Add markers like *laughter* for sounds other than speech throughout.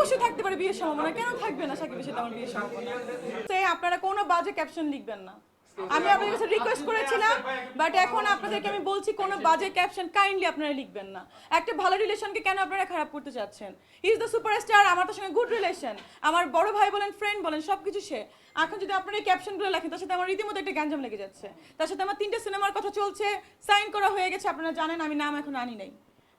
অবশ্যই থাকতে পারে বিয়ের সম্ভাবনা। কেন থাকবে না সাকিবের সাথে আমার বিয়ের সম্ভাবনা? আপনারা কোনো বাজে ক্যাপশন লিখবেন না। আমি আপনাদের কাছে রিকোয়েস্ট করেছিলাম বাট এখন আপনাদেরকে আমি বলছি কোনো বাজে ক্যাপশন কাইন্ডলি আপনারা লিখবেন না। একটা ভালো রিলেশনকে কেন আপনারা খারাপ করতে চাচ্ছেন? ইজ দ্য সুপারস্টার আমার তার সঙ্গে গুড রিলেশন আমার বড় ভাই বলেন ফ্রেন্ড বলেন সব কিছু সে। এখন যদি আপনারা এই ক্যাপশনগুলো লেখেন, তার সাথে আমার রীতিমতো একটা গ্যাঞ্জাম লেগে যাচ্ছে। তার সাথে আমার তিনটে সিনেমার কথা চলছে সাইন করা হয়ে গেছে, আপনারা জানেন, আমি নাম এখন আনি নাই।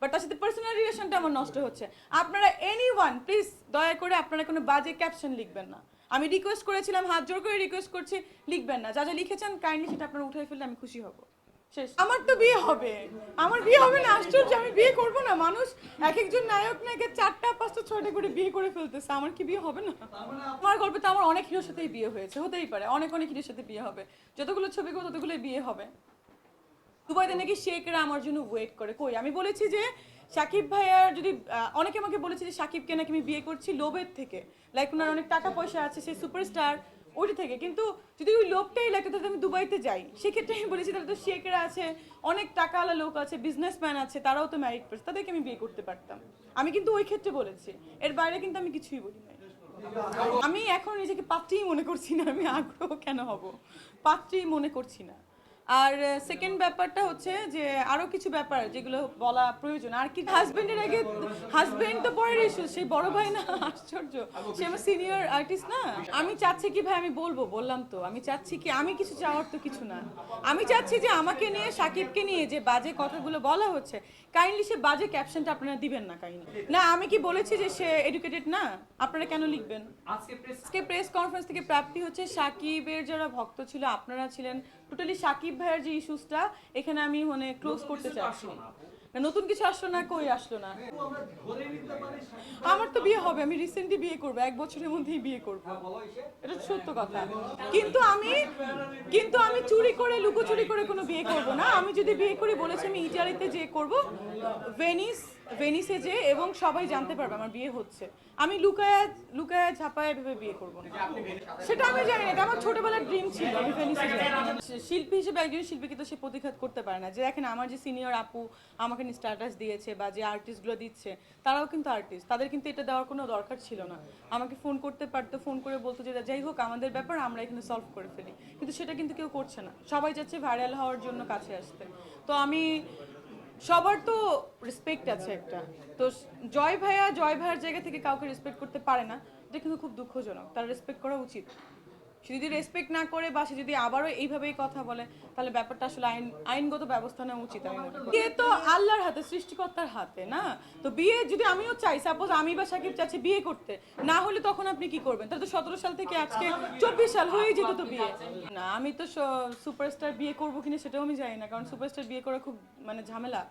বাট তার সাথে পার্সোনাল রিলেশনটা আমার নষ্ট হচ্ছে। আপনারা এনি ওয়ান প্লিজ দয়া করে আপনারা কোনো বাজে ক্যাপশন লিখবেন না। আমি রিকোয়েস্ট করেছিলাম, হাত জোর করে রিকোয়েস্ট করছি, লিখবেন না। যা যা লিখেছেন কাইন্ডলি সেটা আপনারা উঠাই ফেললে আমি খুশি হব। শেষ। আমার তো বিয়ে হবে। আমার বিয়ে হবে না, আশ্চর্য, আমি বিয়ে করব না। মানুষ এক একজন নায়ক নায়কে চারটা, পাঁচটা, ছয়টা করে বিয়ে করে ফেলতেছে। আমার কি বিয়ে হবে না? আমার গল্পে তো আমার অনেক হিরোর সাথেই বিয়ে হয়েছে। হতেই পারে। অনেক অনেক হিরোর সাথে বিয়ে হবে। যতগুলো ছবি করব ততগুলোই বিয়ে হবে। দুবাইতে নাকি শেখরা আমার জন্য ওয়েট করে। কই? আমি বলেছি যে সাকিব ভাইয়ার যদি অনেকে আমাকে বলেছে যে সাকিবকে নাকি আমি বিয়ে করছি লোভের থেকে। লাইক ওনার অনেক টাকা পয়সা আছে, সে সুপারস্টার ওইটা থেকে। কিন্তু যদি ওই লোভটাই লাগে, তাহলে আমি দুবাইতে যাই। সেক্ষেত্রে আমি বলেছি, তাহলে তো শেখরা আছে, অনেক টাকাওয়ালা লোক আছে বিজনেসম্যান আছে, তারাও তো ম্যারিড পার্সন তাদেরকে আমি বিয়ে করতে পারতাম। আমি কিন্তু ওই ক্ষেত্রে বলেছি। এর বাইরে কিন্তু আমি কিছুই বলি নাই। আমি এখন নিজেকে পাত্রই মনে করছি না, আমি আগ্রহ কেন হব? পাত্রই মনে করছি না। আর সেকেন্ড ব্যাপারটা হচ্ছে যে আরও কিছু ব্যাপার যেগুলো বলা প্রয়োজন। আর কি হাজবেন্ডের আগে হাজবেন্ড তো পরের ইস্যু সেই বড় ভাই না *laughs* আশ্চর্য। সে আমার সিনিয়র আর্টিস্ট না। আমি চাচ্ছি কি ভাই আমি বলব বললাম তো। আমি চাচ্ছি কি আমি কিছু চাওয়ার তো কিছু না। আমি চাচ্ছি যে আমাকে নিয়ে সাকিবকে নিয়ে যে বাজে কথাগুলো বলা হচ্ছে কাইন্ডলি সে বাজে ক্যাপশনটা আপনারা দিবেন না কাইন্ডলি না আমি কি বলেছি যে সে এডুকেটেড না? আপনারা কেন লিখবেন? আজকে প্রেস কনফারেন্স থেকে প্রাপ্তি হচ্ছে সাকিবের যারা ভক্ত ছিল আপনারা ছিলেন টোটালি সাকিব ভাইয়ের যে ইস্যুসটা এখানে আমি মানে ক্লোজ করতে চাচ্ছি। নতুন কিছু আসলো না কই আসলো না? আমার তো বিয়ে হবে আমি রিসেন্টলি বিয়ে করব এক বছরের মধ্যেই বিয়ে করব। এটা সত্য কথা। কিন্তু আমি কিন্তু আমি চুরি করে লুকোচুরি করে কোনো বিয়ে করব না। আমি যদি বিয়ে করি বলেছি আমি ইটালিতে যে করব ভেনিস ভেনিসে যে এবং সবাই জানতে পারবে আমার বিয়ে হচ্ছে। আমি লুকায়া লুকায়া ঝাপায়া ভেবে বিয়ে করব সেটা আমি জানি না আমার ছোটবেলার ড্রিম ছিল, আমি ভেনিসে শিল্পী হিসেবে একজন শিল্পীকে তো সে প্রতিঘাত করতে পারে না। যে দেখেন, আমার যে সিনিয়র আপু আমাকে স্ট্যাটাস দিয়েছে বা যে আর্টিস্টগুলো দিচ্ছে, তারাও কিন্তু আর্টিস্ট তাদের কিন্তু এটা দেওয়ার কোনো দরকার ছিল না। আমাকে ফোন করতে পারতো ফোন করে বলতো যে, যাই হোক, আমাদের ব্যাপার আমরা এখানে সলভ করে ফেলি। কিন্তু সেটা কিন্তু কেউ করছে না। সবাই যাচ্ছে ভাইরাল হওয়ার জন্য কাছে আসতে। তো আমি সবার তো রেসপেক্ট আছে একটা। তো জয় ভাইয়া, জয় ভাইয়ার জায়গা থেকে কাউকে রেসপেক্ট করতে পারে না, এটা কিন্তু খুব দুঃখজনক। তার রেসপেক্ট করা উচিত। সে যদি রেসপেক্ট না করে বা সে যদি আবারও এইভাবেই কথা বলে, তাহলে ব্যাপারটা আসলে আইন, আইনগত ব্যবস্থা নেওয়া উচিত আমি বিয়ে তো আল্লাহর হাতে, সৃষ্টিকর্তার হাতে, না? তো বিয়ে যদি আমিও চাই সাপোজ আমি বা সাকিব চাচ্ছি বিয়ে করতে, না হলে তখন আপনি কি করবেন? তাহলে তো সতেরো সাল থেকে আজকে চব্বিশ সাল হয়ে যেত তো বিয়ে। না, আমি তো সুপারস্টার বিয়ে করব কিনা সেটাও আমি জানি না, কারণ সুপারস্টার বিয়ে করা খুব মানে ঝামেলা।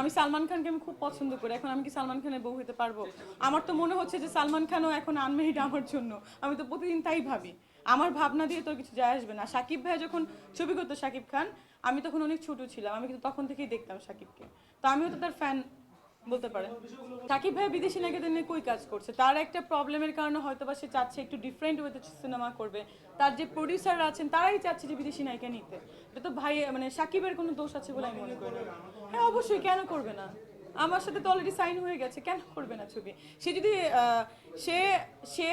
আমি সালমান খানকে আমি খুব পছন্দ করি, এখন আমি কি সালমান খানের বউ হতে পারব? আমার তো মনে হচ্ছে যে সালমান খানও এখন আনমেরিড আমার জন্য। আমি তো প্রতিদিন তাই ভাবি। আমার ভাবনা দিয়ে তোর কিছু যায় আসবে না। সাকিব ভাই যখন ছবি করতো সাকিব খান, আমি তখন অনেক ছোট ছিলাম, আমি কিন্তু তখন থেকেই দেখতাম সাকিবকে। তো আমিও তো তার ফ্যান বলতে পারেন সাকিব ভাই বিদেশি নায়িকাদের নিয়ে কই কাজ করছে? তার একটা প্রবলেমের কারণে হয়তো বা সে চাচ্ছে একটু ডিফারেন্ট ওয়েতে সিনেমা করবে। তার যে প্রডিউসাররা আছেন, তারাই চাচ্ছে যে বিদেশি নায়িকা নিতে। এটা তো ভাই মানে সাকিবের কোনো দোষ আছে বলে আমি মনে করি। হ্যাঁ অবশ্যই, কেন করবে না? আমার সাথে তো অলরেডি সাইন হয়ে গেছে, কেন করবে না ছবি? সে যদি সে সে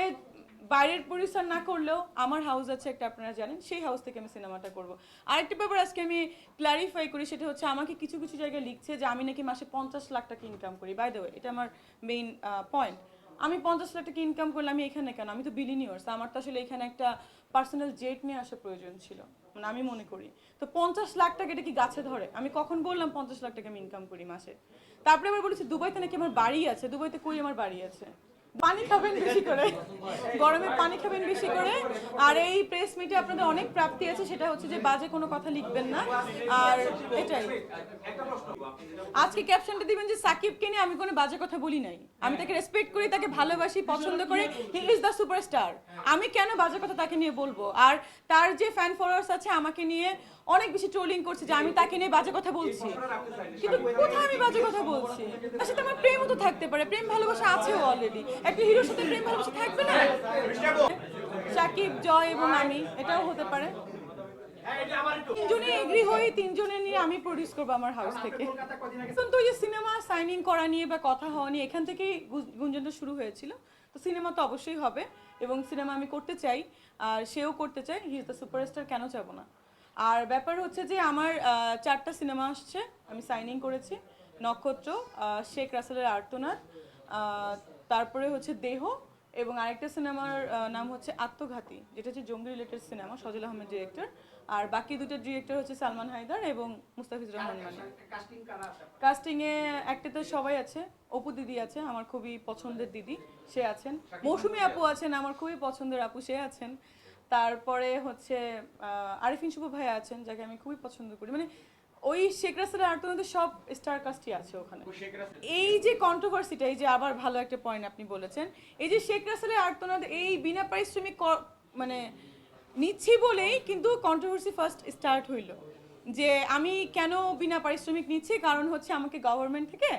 বাইরের প্রডিউসার না করলেও আমার হাউস আছে একটা, আপনারা জানেন, সেই হাউস থেকে আমি সিনেমাটা করব। আরেকটা ব্যাপার আজকে আমি ক্লারিফাই করি, সেটা হচ্ছে আমাকে কিছু কিছু জায়গায় লিখছে যে আমি নাকি মাসে পঞ্চাশ লাখ টাকা ইনকাম করি। বাই দ্য এটা আমার মেইন পয়েন্ট আমি পঞ্চাশ লাখ টাকা ইনকাম করলে আমি এখানে কেন? আমি তো বিলিনিয়ার্স আমার তো আসলে এখানে একটা পার্সোনাল জেট নিয়ে আসা প্রয়োজন ছিল। মানে আমি মনে করি। তো পঞ্চাশ লাখ টাকা এটা কি গাছে ধরে? আমি কখন বললাম পঞ্চাশ লাখ টাকা আমি ইনকাম করি মাসে? তারপরে আবার বলেছি, দুবাইতে নাকি আমার বাড়ি আছে, দুবাইতে কই আমার বাড়ি আছে? পানি খাবেন বেশি করে। গরমে পানি খাবেন বেশি করে। আর এই প্রেস মিটে আপনাদের অনেক প্রাপ্তি আছে, সেটা হচ্ছে যে বাজে কোনো কথা লিখবেন না। আর এটাই। আজকে ক্যাপশনটা দিবেন যে সাকিবকে নিয়ে আমি কোনো বাজে কথা বলি নাই। আমি তাকে রেসপেক্ট করি, তাকে ভালোবাসি, পছন্দ করি। হি ইজ দ্য সুপারস্টার আমি কেন বাজে কথা তাকে নিয়ে বলব? আর তার যে ফ্যান ফলোয়ার্স আছে, আমাকে নিয়ে অনেক বেশি ট্রোলিং করছে যে আমি তাকে নিয়ে বাজে কথা বলছি। কিন্তু কোথায় আমি বাজে কথা বলছি? তার সাথে আমার প্রেমও তো থাকতে পারে, প্রেম ভালোবাসা আছেও অলরেডি একটা হিরোর সাথে প্রেম ভালোবাসা থাকবে না? সাকিব জয় এবং আমি এটাও হতে পারে। তিনজনে এগ্রি হয়ে তিনজনে নিয়ে আমি প্রডিউস করব আমার হাউস থেকে। তো যে সিনেমা সাইনিং করা নিয়ে বা কথা হওয়া নিয়ে এখান থেকেই গুঞ্জনটা শুরু হয়েছিল। তো সিনেমা তো অবশ্যই হবে এবং সিনেমা আমি করতে চাই আর সেও করতে চাই হি দ্য সুপারস্টার কেন চাবো না? আর ব্যাপার হচ্ছে যে আমার চারটা সিনেমা আসছে আমি সাইনিং করেছি নক্ষত্র শেখ রাসেলের আর্তনাদ আহ, তারপরে হচ্ছে দেহ এবং আরেকটা সিনেমার নাম হচ্ছে আত্মঘাতী যেটা হচ্ছে জঙ্গি related cinema Sajal Ahmed director আর বাকি দুটো ডিরেক্টর হচ্ছে সালমান হায়দার এবং মুস্তাফিজুর রহমান মানি। কাস্টিং এ একটাতে সবাই আছে অপু দিদি আছে আমার খুবই পছন্দের দিদি সে আছেন। মৌসুমী আপু আছেন আমার খুবই পছন্দের আপু সে আছেন। তারপরে হচ্ছে আরিফিন শুভ ভাইয়া আছেন যাকে আমি খুবই পছন্দ করি। মানে ওই শেখ রাসেলের আর্তনাতে সব স্টার কাস্টই আছে ওখানে। এই যে কন্ট্রোভার্সিটা এই যে আবার ভালো একটা পয়েন্ট আপনি বলেছেন এই যে শেখ রাসেলের আর্তনাদ এই বিনা পারিশ্রমিক মানে নিচ্ছি বলেই কিন্তু কন্ট্রোভার্সি ফার্স্ট স্টার্ট হইল। যে আমি কেন বিনা পারিশ্রমিক নিচ্ছি? কারণ হচ্ছে আমাকে গভর্নমেন্ট থেকে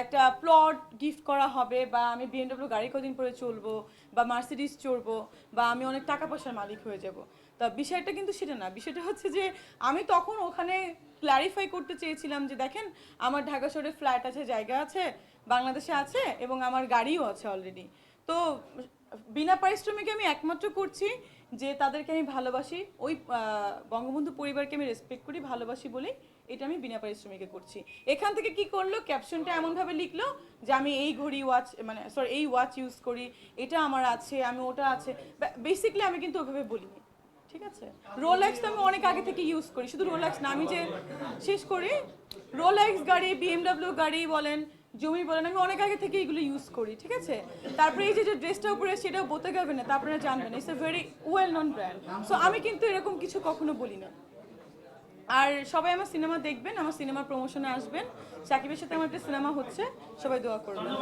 একটা প্লট গিফট করা হবে বা আমি বিএমডব্লিউ গাড়ি কদিন পরে চলবো বা মার্সিডিস চড়বো বা আমি অনেক টাকা পয়সার মালিক হয়ে যাব। তা বিষয়টা কিন্তু সেটা না। বিষয়টা হচ্ছে যে আমি তখন ওখানে ক্ল্যারিফাই করতে চেয়েছিলাম যে দেখেন, আমার ঢাকা শহরে ফ্ল্যাট আছে, জায়গা আছে, বাংলাদেশে আছে এবং আমার গাড়িও আছে অলরেডি তো বিনা পারিশ্রমিকে আমি একমাত্র করছি যে তাদেরকে আমি ভালোবাসি, ওই বঙ্গবন্ধু পরিবারকে আমি রেসপেক্ট করি, ভালোবাসি বলেই এটা আমি বিনা পারিশ্রমিকে করছি। এখান থেকে কি করল? ক্যাপশনটা এমনভাবে লিখলো যে আমি এই ঘড়ি ওয়াচ মানে সরি এই ওয়াচ ইউজ করি, এটা আমার আছে, আমি ওটা আছে। বেসিকলি আমি কিন্তু ওভাবে বলিনি, ঠিক আছে? রোলেক্স তো আমি অনেক আগে থেকে ইউজ করি, শুধু রোলেক্স না, আমি যে শেষ করি রোলেক্স গাড়ি বিএমডব্লিউ গাড়ি বলেন জমি বলেন, আমি অনেক আগে থেকে এগুলো ইউজ করি, ঠিক আছে? তারপরে এই যে ড্রেসটা উপরে সেটাও বলতে গেবে না তারপরে জানবেন। It's a very well known brand so আমি কিন্তু এরকম কিছু কখনো বলি না। আর সবাই আমার সিনেমা দেখবেন, আমার সিনেমা প্রমোশনে আসবেন। সাকিবের সাথে আমার একটা সিনেমা হচ্ছে, সবাই দোয়া করবেন।